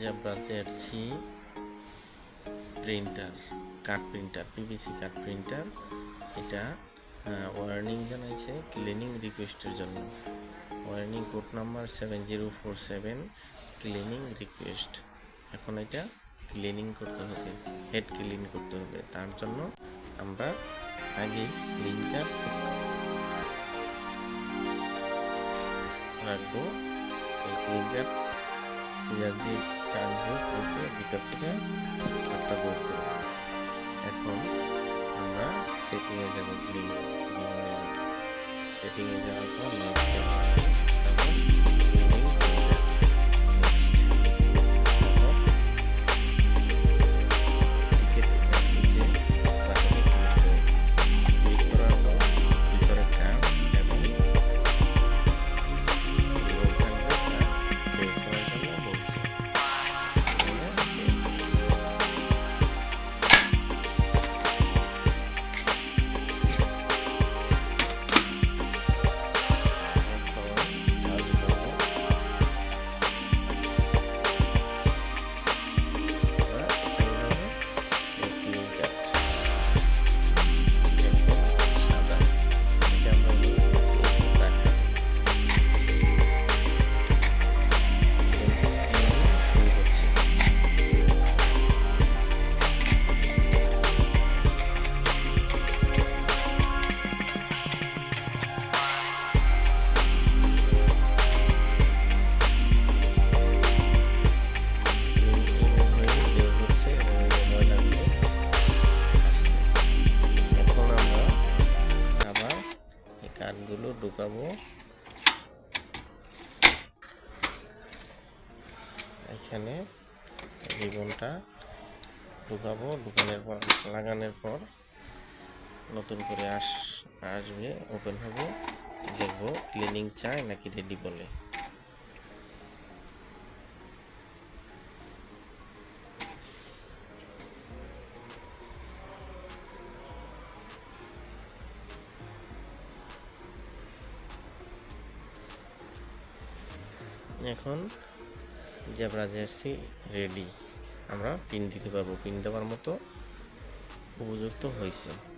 Zebra jersey printer card printer PVC card printer এটা warning জানাইছে cleaning রিকোয়েস্টের জন্য। Warning code number seven zero four seven cleaning request এখন এটা cleaning করতে হবে হেড ক্লিন করতে হবে। তার জন্য আমরা আগে লিঙ্কটা রাখব, এই লিঙ্কটা সিআর টানবো, করব, ভিতর থেকে একটা বের করব। এখন আমরা সেটিংয়ে যাব ক্লিক সেটিংয়ে যাওয়ার পর ঢুকাবো। এখানে রিবনটা ঢুকাবো, ঢুকানোর পর, লাগানোর পর নতুন করে আস, আসবে ওপেন হবে। দেখব ক্লিনিং চায় নাকি রেডি বলে। এখন জেব্রা জার্সি রেডি। আমরা পিন দিতে পারব। পিন দেওয়ার মতো উপযুক্ত হয়েছে।